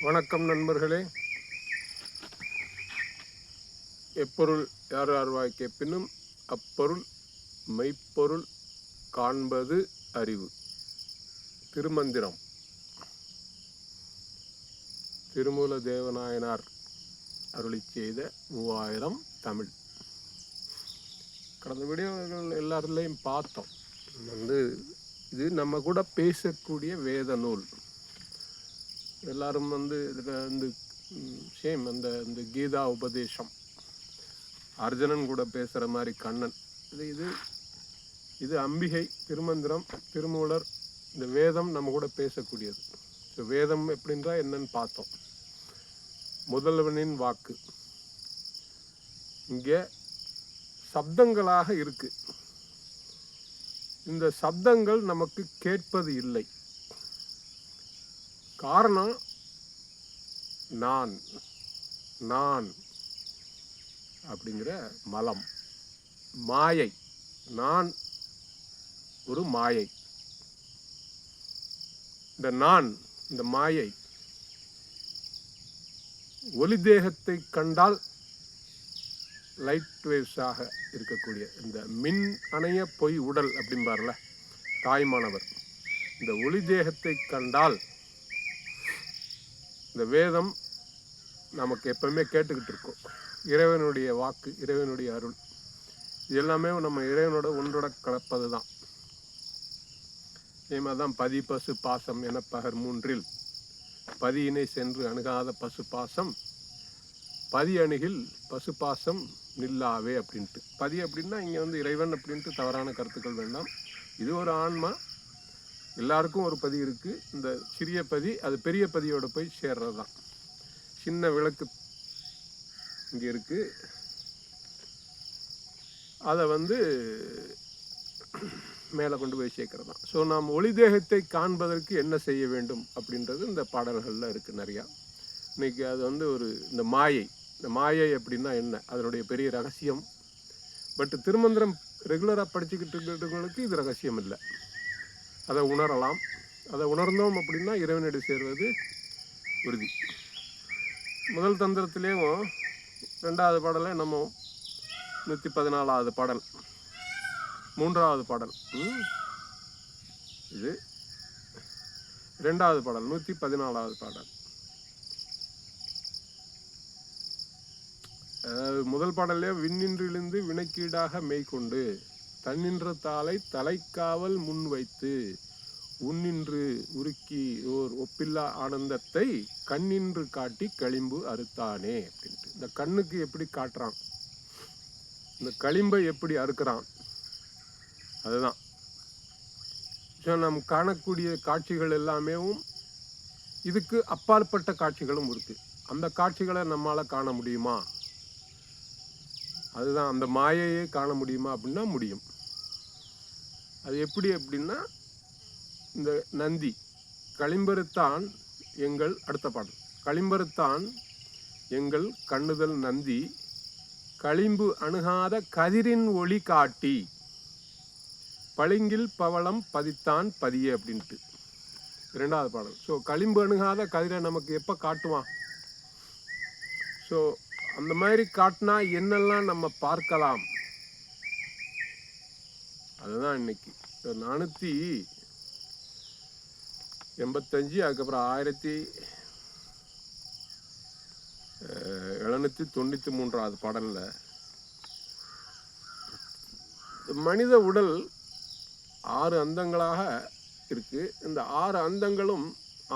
வணக்கம் நண்பர்களே. எப்பொருள் யார் யார்வாய் கேட்பினும் அப்பொருள் மெய்ப்பொருள் காண்பது அறிவு. திருமந்திரம். திருமூல தேவநாயனார் அருளி செய்த மூவாயிரம் தமிழ். கடந்த வீடியோகள் எல்லாத்துலேயும் பார்த்தோம். வந்து இது நம்ம கூட பேசக்கூடிய வேத நூல். எல்லாரும் வந்து இதில் வந்து சேம் அந்த இந்த கீதா உபதேசம். அர்ஜுனன் கூட பேசுகிற மாதிரி கண்ணன். இது இது இது அம்பிகை திருமந்திரம் திருமூலர் இந்த வேதம் நம்ம கூட பேசக்கூடியது. ஸோ வேதம் எப்படின்றா என்னன்னு பார்த்தோம். முதல்வனின் வாக்கு. இங்கே சப்தங்களாக இருக்கு. இந்த சப்தங்கள் நமக்கு கேட்பது இல்லை. காரணம் நான் நான் அப்படிங்கிற மலம். மாயை. நான் ஒரு மாயை. இந்த நான் இந்த மாயை ஒளி தேகத்தை கண்டால் லைட் வேவ்ஸாக இருக்கக்கூடிய இந்த மின் அணைய பொய் உடல் அப்படிம்பார்ல தாய்மானவர். இந்த ஒளி தேகத்தை கண்டால் இந்த வேதம் நமக்கு எப்பவுமே கேட்டுக்கிட்டு இருக்கோம். இறைவனுடைய வாக்கு இறைவனுடைய அருள். இது எல்லாமே நம்ம இறைவனோட ஒன்றோட கலப்பது தான் இதே மாதிரி தான் பதி பசு பாசம் என பகர் மூன்றில் பதியினை சென்று அணுகாத பசு பாசம் பதி அணுகில் பசு பாசம் நில்லாவே அப்படின்ட்டு. பதி அப்படின்னா இங்கே வந்து இறைவன் அப்படின்ட்டு தவறான கருத்துக்கள் வேண்டாம். இது ஒரு ஆன்மா எல்லாருக்கும் ஒரு பதி இருக்குது இந்த சிறிய பதி அது பெரிய பதியோடு போய் சேர்றது தான் சின்ன விளக்கு இங்கே இருக்குது அதை வந்து மேலே கொண்டு போய் சேர்க்கிறது தான் ஸோ நாம் ஒளி தேகத்தை காண்பதற்கு என்ன செய்ய வேண்டும் அப்படின்றது இந்த பாடல்களில் இருக்குது நிறையா. இன்றைக்கி அது வந்து ஒரு இந்த மாயை. இந்த மாயை அப்படின்னா என்ன? அதனுடைய பெரிய ரகசியம். பட் திருமந்திரம் ரெகுலராக படிச்சுக்கிட்டு இருக்கிறவங்களுக்கு இது ரகசியம் இல்லை. அதை உணரலாம். அதை உணர்ந்தோம் அப்படின்னா இறைவனடி சேர்வது உறுதி. முதல் தந்திரத்திலேயும் ரெண்டாவது பாடலை நம்ம நூற்றி பதினாலாவது பாடல். மூன்றாவது பாடல். இது ரெண்டாவது பாடல் நூற்றி பதினாலாவது பாடல். அதாவது முதல் பாடல்லே விண்ணின்றிலிருந்து வினைக்கீடாக மெய்கொண்டு தன்னின்ற தாளை தலைக்காவல் முன் வைத்து உன்னின்று உருக்கி ஓர் ஒப்பில்லா ஆனந்தத்தை கண்ணின்று காட்டி களிம்பு அறுத்தானே அப்படின்ட்டு. இந்த கண்ணுக்கு எப்படி காட்டுறான்? இந்த களிம்பை எப்படி அறுக்கிறான்? அதுதான். ஸோ நாம் காணக்கூடிய காட்சிகள் எல்லாமேவும் இதுக்கு அப்பாற்பட்ட காட்சிகளும் இருக்குது அந்த காட்சிகளை நம்மளால் காண முடியுமா? அதுதான். அந்த மாயையே காண முடியுமா அப்படின்னா முடியும். அது எப்படி அப்படின்னா இந்த நந்தி களிம்பருத்தான் எங்கள் அடுத்த பாடல். களிம்பருத்தான் எங்கள் கண்ணுதல் நந்தி களிம்பு அணுகாத கதிரின் ஒளி காட்டி பளிங்கில் பவளம் பதித்தான் பதிய அப்படின்ட்டு. இரண்டாவது பாடல். ஸோ களிம்பு அணுகாத கதிரை நமக்கு எப்போ காட்டுவான்? ஸோ அந்த மாதிரி காட்டினா என்னெல்லாம் நம்ம பார்க்கலாம்? அதுதான் இன்னைக்கு. நானூற்றி எண்பத்தஞ்சு அதுக்கப்புறம் ஆயிரத்தி எழுநூற்றி தொண்ணூற்றி மூன்றாவது பாடலில். மனித உடல் ஆறு அந்தங்களாக இருக்கு. இந்த ஆறு அந்தங்களும்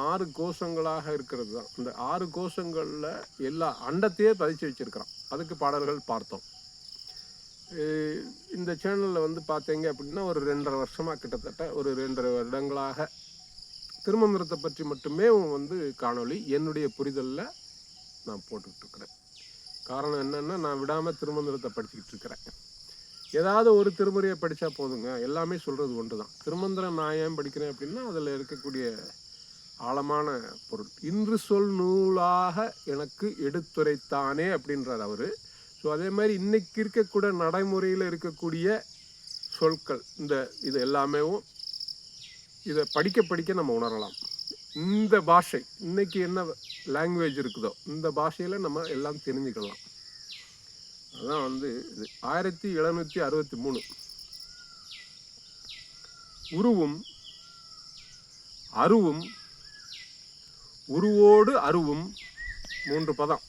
ஆறு கோஷங்களாக இருக்கிறது தான். இந்த ஆறு கோஷங்களில் எல்லா அண்டத்தையே பதிச்சு வச்சுருக்கிறான். அதுக்கு பாடல்கள் பார்த்தோம். இந்த சேனலில் வந்து பார்த்தீங்க அப்படின்னா ஒரு ரெண்டரை வருஷமாக கிட்டத்தட்ட ஒரு ரெண்டரை வருடங்களாக திருமந்திரத்தை பற்றி மட்டுமே வந்து காணொளி என்னுடைய புரிதலில் நான் போட்டுக்கிட்டு இருக்கிறேன் காரணம் என்னன்னா நான் விடாமல் திருமந்திரத்தை படிச்சுக்கிட்டு இருக்கிறேன். ஏதாவது ஒரு திருமுறையை படித்தா போதுங்க. எல்லாமே சொல்கிறது ஒன்று தான் திருமந்திரம் நான் ஏன் படிக்கிறேன் அப்படின்னா அதில் இருக்கக்கூடிய ஆழமான பொருள். இன்று சொல் நூலாக எனக்கு எடுத்துரைத்தானே அப்படின்றார் அவர். ஸோ அதே மாதிரி இன்றைக்கி இருக்கக்கூடிய நடைமுறையில் இருக்கக்கூடிய சொற்கள் இந்த இது எல்லாமேவும் இதை படிக்க படிக்க நம்ம உணரலாம். இந்த பாஷை இன்றைக்கி என்ன லாங்குவேஜ் இருக்குதோ இந்த பாஷையில் நம்ம எல்லாம் தெரிஞ்சுக்கலாம். அதான் வந்து இது. ஆயிரத்தி எழுநூற்றி அறுபத்தி மூணு. உருவும் அருவும் உருவோடு அருவும் மூன்று பதம்.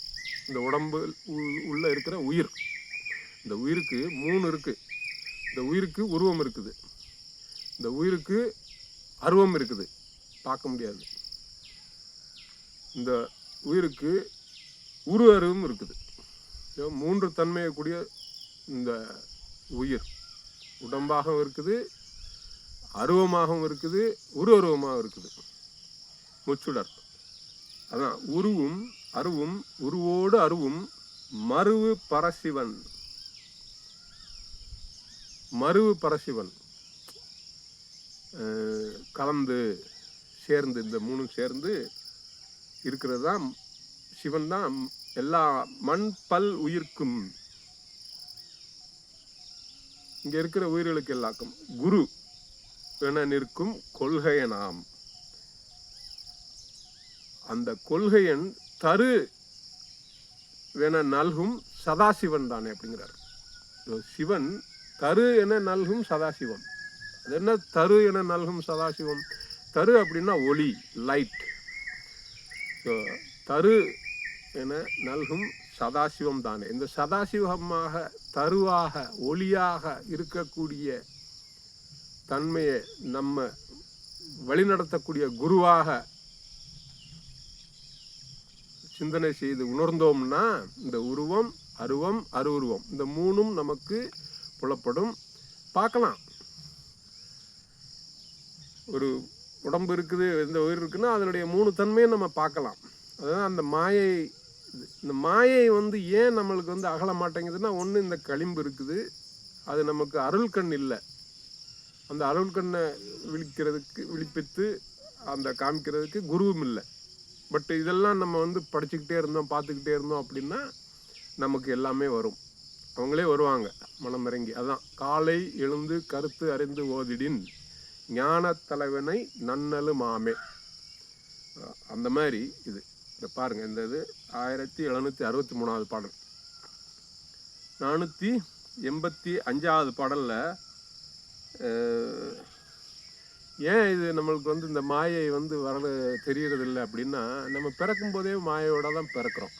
இந்த உடம்பு உ- உள்ள இருக்கிற உயிர். இந்த உயிருக்கு மூணு இருக்கு. இந்த உயிருக்கு உருவம் இருக்குது. இந்த உயிருக்கு அருவம் இருக்குது. பார்க்க முடியாது. இந்த உயிருக்கு உரு அருவம் இருக்குது. மூன்று தன்மையை கூடிய இந்த உயிர். உடம்பாகவும் இருக்குது அருவமாகவும் இருக்குது உரு அருவமாகவும் இருக்குது. முச்சுடர். அதான் உருவும் அருவும் உருவோடு அருவும் மருவு பரசிவன். மருவு பரசிவன். கலந்து சேர்ந்து இந்த மூணும் சேர்ந்து இருக்கிறது தான் சிவன் தான் எல்லா மண் பல் உயிர்க்கும். இங்கே இருக்கிற உயிர்களுக்கு எல்லாக்கும் குரு என நிற்கும் கொள்கையனாம். அந்த கொள்கையன் தரு என நல்கும் சதாசிவன் தானே அப்படிங்கிறார். சிவன் தரு என நல்கும் சதாசிவம். அது என்ன? தரு என நல்கும் சதாசிவம். தரு அப்படின்னா ஒளி லைட். ஸோ தரு என நல்கும் சதாசிவம் தானே. இந்த சதாசிவமாக தருவாக ஒளியாக இருக்கக்கூடிய தன்மையை நம்ம வழிநடத்தக்கூடிய குருவாக சிந்தனை செய்து உணர்ந்தோம்னா இந்த உருவம் அருவம் அருவுருவம் இந்த மூணும் நமக்கு புலப்படும். பார்க்கலாம். ஒரு உடம்பு இருக்குது எந்த உயிர் இருக்குன்னா அதனுடைய மூணு தன்மையை நம்ம பார்க்கலாம். அதாவது அந்த மாயை இந்த மாயை வந்து ஏன் நம்மளுக்கு வந்து அகல மாட்டேங்குதுன்னா ஒன்று இந்த களிம்பு இருக்குது அது நமக்கு அருள் கண் இல்லை. அந்த அருள் கண்ணை விழிக்கிறதுக்கு விழிப்பித்து அந்த காமிக்கிறதுக்கு குருவும் இல்லை. பட் இதெல்லாம் நம்ம வந்து படிச்சுக்கிட்டே இருந்தோம் பார்த்துக்கிட்டே இருந்தோம் அப்படின்னா நமக்கு எல்லாமே வரும். அவங்களே வருவாங்க மனம் இறங்கி. அதான் காலை எழுந்து கருத்து அறிந்து ஓதிடின் ஞான தலைவனை நன்னலு மாமே. அந்த மாதிரி இது. இதை பாருங்க இந்த இது ஆயிரத்தி எழுநூற்றி அறுபத்தி மூணாவது பாடல். நானூற்றி எண்பத்தி அஞ்சாவது பாடலில் ஏன் இது நம்மளுக்கு வந்து இந்த மாயை வந்து வர தெரியறது இல்லை அப்படின்னா நம்ம பிறக்கும் போதே மாயோட தான் பிறக்கிறோம்.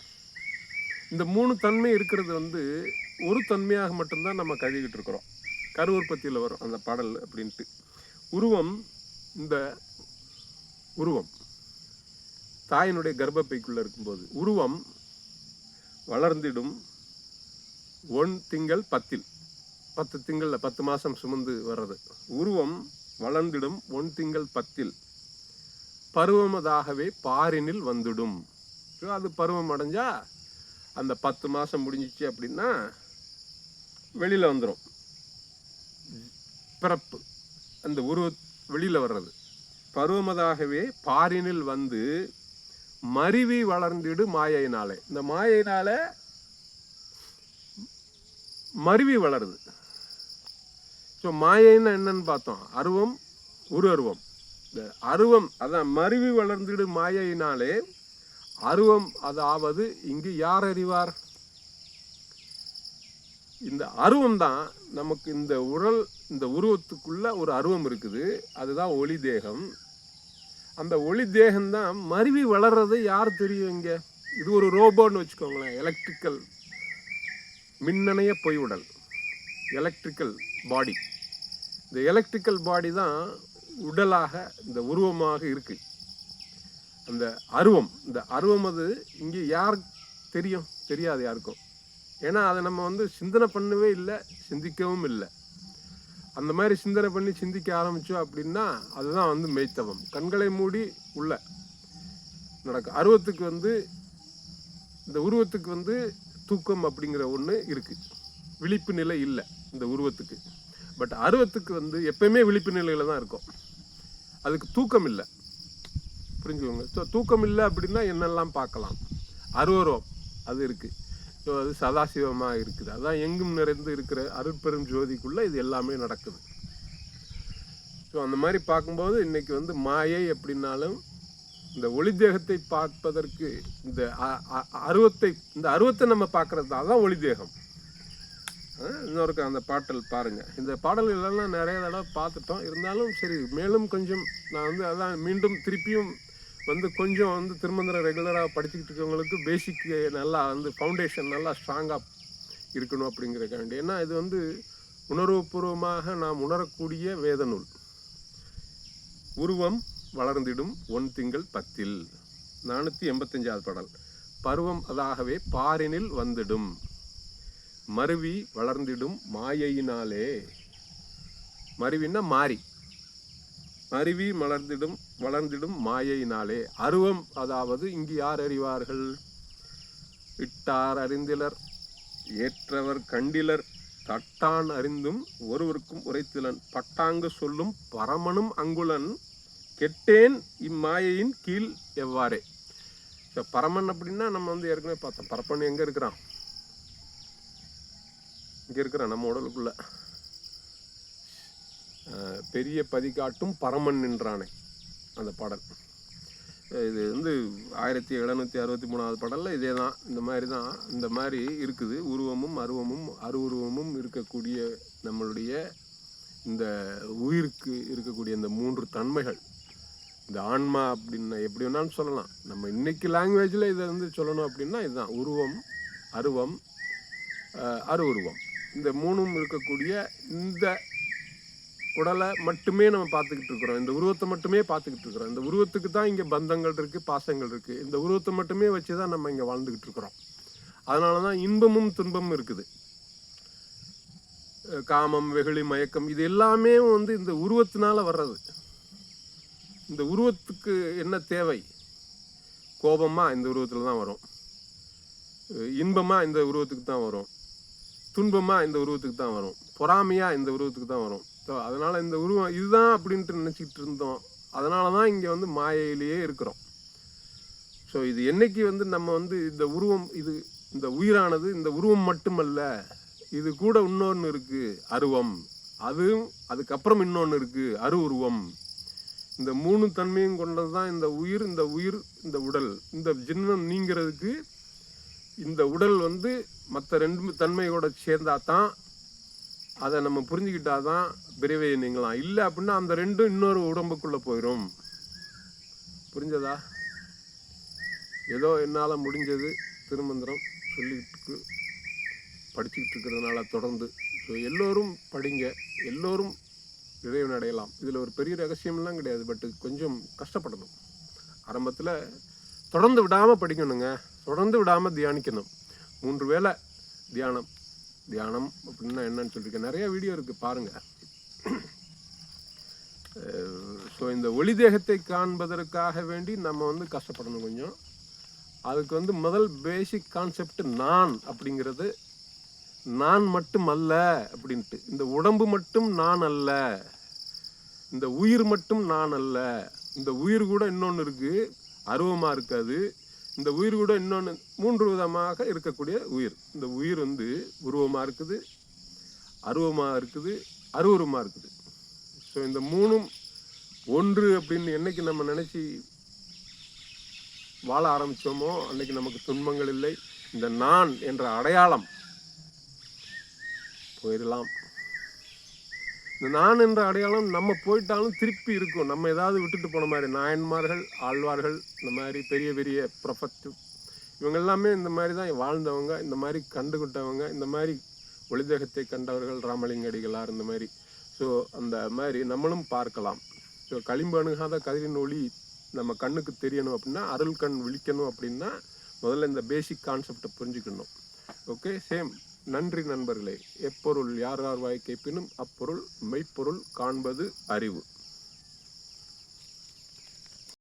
இந்த மூணு தன்மை இருக்கிறது வந்து ஒரு தன்மையாக மட்டும்தான் நம்ம கழுவிக்கிட்டு இருக்கிறோம். கருவுற்பத்தியில் வரும் அந்த பாடல் அப்படின்ட்டு. உருவம் இந்த உருவம் தாயினுடைய கர்ப்பப்பைக்குள்ள இருக்கும்போது. உருவம் வளர்ந்திடும் ஒன் திங்கள் பத்தில். பத்து திங்களில் பத்து மாதம் சுமந்து வர்றது. உருவம் வளர்ந்திடும் ஒன் திங்கள் பத்தில் பருவமதாகவே பாரினில் வந்துடும். ஸோ அது பருவம் அடைஞ்சா அந்த பத்து மாதம் முடிஞ்சிச்சு அப்படின்னா வெளியில் வந்துடும் பிறப்பு அந்த உருவ வெளியில் வர்றது. பருவமதாகவே பாரினில் வந்து மருவி வளர்ந்திடு மாயையினாலே. இந்த மாயையினால மருவி வளருது. ஸோ மாயைன்னா என்னன்னு பார்த்தோம். அருவம் உரு அருவம். இந்த அருவம் அதான் மருவி வளர்ந்துடு மாயையினாலே அருவம் அதாவது இங்கு யார் அறிவார்? இந்த அருவம் தான் நமக்கு இந்த உடல் இந்த உருவத்துக்குள்ள ஒரு அருவம் இருக்குது. அதுதான் ஒளி தேகம். அந்த ஒளி தேகம்தான் மருவி வளர்றது யார் தெரியும் இங்கே? இது ஒரு ரோபோன்னு வச்சுக்கோங்களேன். எலக்ட்ரிக்கல் மின்னணைய பொய் உடல். எலக்ட்ரிக்கல் பாடி இந்த எலக்ட்ரிக்கல் பாடி தான் உடலாக இந்த உருவமாக இருக்குது அந்த அருவம் இந்த அருவம் அது இங்கே யார் தெரியும்? தெரியாது யாருக்கும். ஏன்னா அதை நம்ம வந்து சிந்தனை பண்ணவே இல்லை சிந்திக்கவும் இல்லை. அந்த மாதிரி சிந்தனை பண்ணி சிந்திக்க ஆரம்பித்தோம் அப்படின்னா அதுதான் வந்து மெய்த்தவம். கண்களை மூடி உள்ள நடக்கும் அருவத்துக்கு வந்து இந்த உருவத்துக்கு வந்து தூக்கம் அப்படிங்கிற ஒன்று இருக்குது விழிப்பு நிலை இல்லை இந்த உருவத்துக்கு. பட் அருவத்துக்கு வந்து எப்பயுமே விழிப்பு நிலையில் தான் இருக்கும். அதுக்கு தூக்கம் இல்லை. புரிஞ்சுக்கோங்க. ஸோ தூக்கம் இல்லை அப்படின்னா என்னெல்லாம் பார்க்கலாம்? அருவரம் அது இருக்குது ஸோ அது சதாசிவமாக இருக்குது. அதான் எங்கும் நிறைந்து இருக்கிற அருட்பெரும் ஜோதிக்குள்ளே இது எல்லாமே நடக்குது. ஸோ அந்த மாதிரி பார்க்கும்போது இன்றைக்கி வந்து மாயை அப்படின்னாலும் இந்த ஒளி தேகத்தை பார்ப்பதற்கு இந்த அ- அ- அருவத்தை இந்த அருவத்தை நம்ம பார்க்கறது தான் ஒளி தேகம். இன்னொருக்கு அந்த பாட்டல் பாருங்கள் இந்த பாடல்களெல்லாம் நிறைய தடவை பார்த்துட்டோம். இருந்தாலும் சரி மேலும் கொஞ்சம் நான் வந்து அதான் மீண்டும் திருப்பியும் வந்து கொஞ்சம் வந்து திருமந்திரம் ரெகுலராக படிச்சுக்கிட்டு இருக்கவங்களுக்கு பேசிக் நல்லா வந்து ஃபவுண்டேஷன் நல்லா ஸ்ட்ராங்காக இருக்கணும் அப்படிங்கிறக்காண்டி ஏன்னா இது வந்து உணர்வுபூர்வமாக நாம் உணரக்கூடிய வேத நூல் உருவம் வளர்ந்திடும் ஒன் திங்கள் பத்தில். நானூற்றி எண்பத்தஞ்சாவது பாடல். பருவம் அதாகவே பாரினில் வந்துடும். மருவி வளர்ந்திடும் மாயையினாலே. மருவின்னா மாறி. மருவி மலர்ந்திடும் வளர்ந்திடும் மாயையினாலே. அருவம் அதாவது இங்கு யார் அறிவார்கள்? இட்டார் அறிந்திலர் ஏற்றவர் கண்டிலர் தட்டான் அறிந்தும் ஒருவருக்கும் உரைத்திலன். பட்டாங்கு சொல்லும் பரமனும் அங்குலன் கெட்டேன் இம்மாயையின் கீழ் எவ்வாறே. இப்போ பரமன் அப்படின்னா நம்ம வந்து ஏற்கனவே பார்த்தோம். பரப்பன் எங்கே இருக்கிறான்? இங்கே இருக்கிற நம்ம உடலுக்குள்ள. பெரிய பதிகாட்டும் பரமன் நின்றானே அந்த பாடல். இது வந்து ஆயிரத்தி எழுநூற்றி அறுபத்தி மூணாவது பாடலில் இதே தான் இந்த மாதிரி தான் இந்த மாதிரி இருக்குது. உருவமும் அருவமும் அருவுருவமும் இருக்கக்கூடிய நம்மளுடைய இந்த உயிருக்கு இருக்கக்கூடிய இந்த மூன்று தன்மைகள். இந்த ஆன்மா அப்படின்னு எப்படி வேணாலும் சொல்லலாம். நம்ம இன்னைக்கு லாங்குவேஜில் இதை வந்து சொல்லணும் அப்படின்னா இதுதான். உருவம் அருவம் அருவுருவம். இந்த மூணும் இருக்கக்கூடிய இந்த உடலை மட்டுமே நம்ம பார்த்துக்கிட்டு இருக்கிறோம். இந்த உருவத்தை மட்டுமே பார்த்துக்கிட்டு இருக்கிறோம். இந்த உருவத்துக்கு தான் இங்கே பந்தங்கள் இருக்குது பாசங்கள் இருக்குது இந்த உருவத்தை மட்டுமே வச்சு தான் நம்ம இங்கே வாழ்ந்துக்கிட்டு இருக்கிறோம். அதனால தான் இன்பமும் துன்பமும் இருக்குது. காமம் வெகுளி மயக்கம் இது எல்லாமே வந்து இந்த உருவத்தினால வர்றது. இந்த உருவத்துக்கு என்ன தேவை? கோபமாக இந்த உருவத்தில் தான் வரும். இன்பமாக இந்த உருவத்துக்கு தான் வரும். துன்பமாக இந்த உருவத்துக்கு தான் வரும். பொறாமையாக இந்த உருவத்துக்கு தான் வரும். ஸோ அதனால் இந்த உருவம் இதுதான் அப்படின்ட்டு நினச்சிக்கிட்டு இருந்தோம். அதனால தான் இங்கே வந்து மாயையிலேயே இருக்கிறோம். ஸோ இது என்னைக்கு வந்து நம்ம வந்து இந்த உருவம் இது இந்த உயிரானது இந்த உருவம் மட்டுமல்ல இது கூட இன்னொன்று இருக்குது அருவம். அதுவும் அதுக்கப்புறம் இன்னொன்று இருக்குது அரு உருவம். இந்த மூணு தன்மையும் கொண்டது தான் இந்த உயிர் இந்த உயிர் இந்த உடல். இந்த ஜென்மம் நீங்கிறதுக்கு இந்த உடல் வந்து மற்ற ரெண்டு தன்மையோட சேர்ந்தா தான் அதை நம்ம புரிஞ்சுக்கிட்டா தான் விரைவை நீங்களாம் இல்லை அப்படின்னா அந்த ரெண்டும் இன்னொரு உடம்புக்குள்ளே போயிடும் புரிஞ்சதா? ஏதோ என்னால் முடிஞ்சது திருமந்திரம் சொல்லிட்டு படிச்சுக்கிட்டு இருக்கிறதுனால தொடர்ந்து. ஸோ எல்லோரும் படிங்க. எல்லோரும் இறைவன் அடையலாம். இதில் ஒரு பெரிய ரகசியம்லாம் கிடையாது. பட் கொஞ்சம் கஷ்டப்படணும். ஆரம்பத்தில் தொடர்ந்து விடாமல் படிக்கணுங்க. தொடர்ந்து விடாமல் தியானிக்கணும். மூன்று வேளை தியானம். தியானம் அப்படின்னா என்னன்னு சொல்லியிருக்கேன் நிறைய வீடியோ இருக்குது பாருங்கள் ஸோ இந்த ஒளி தேகத்தை காண்பதற்காக வேண்டி நம்ம வந்து கஷ்டப்படணும் கொஞ்சம். அதுக்கு வந்து முதல் பேசிக் கான்செப்ட் நான் அப்படிங்கிறது நான் மட்டும் அல்ல அப்படின்ட்டு. இந்த உடம்பு மட்டும் நான் அல்ல. இந்த உயிர் மட்டும் நான் அல்ல. இந்த உயிர் கூட இன்னொன்று இருக்குது அருவமாக இருக்காது. இந்த உயிர் கூட இன்னொன்று மூன்று விதமாக இருக்கக்கூடிய உயிர். இந்த உயிர் வந்து உருவமாக இருக்குது அருவமாக இருக்குது அருவருமாக இருக்குது. ஸோ இந்த மூணும் ஒன்று அப்படின்னு என்னைக்கு நம்ம நினச்சி வாழ ஆரம்பித்தோமோ அன்னைக்கு நமக்கு துன்பங்கள் இல்லை. இந்த நான் என்ற அடையாளம் போயிடலாம் நான் என்ற அடையாளம் நம்ம போயிட்டாலும் திருப்பி இருக்கும். நம்ம ஏதாவது விட்டுட்டு போன மாதிரி நாயன்மார்கள் ஆழ்வார்கள் இந்த மாதிரி பெரிய பெரிய ப்ரொஃபத்து இவங்க எல்லாமே இந்த மாதிரி தான் வாழ்ந்தவங்க இந்த மாதிரி கண்டுகிட்டவங்க இந்த மாதிரி ஒளிதேகத்தை கண்டவர்கள் ராமலிங்க அடிகளார் இந்த மாதிரி. ஸோ அந்த மாதிரி நம்மளும் பார்க்கலாம். ஸோ களிம்பு அணுகாத கதிரின் ஒளி நம்ம கண்ணுக்கு தெரியணும் அப்படின்னா அருள் கண் விழிக்கணும் அப்படின்னா முதல்ல இந்த பேசிக் கான்செப்டை புரிஞ்சுக்கணும். ஓகே சேம் நன்றி நண்பர்களே எப்பொருள் யார் யார் வாய்க்கை கேட்பினும் அப்பொருள் மெய்ப்பொருள் காண்பது அறிவு.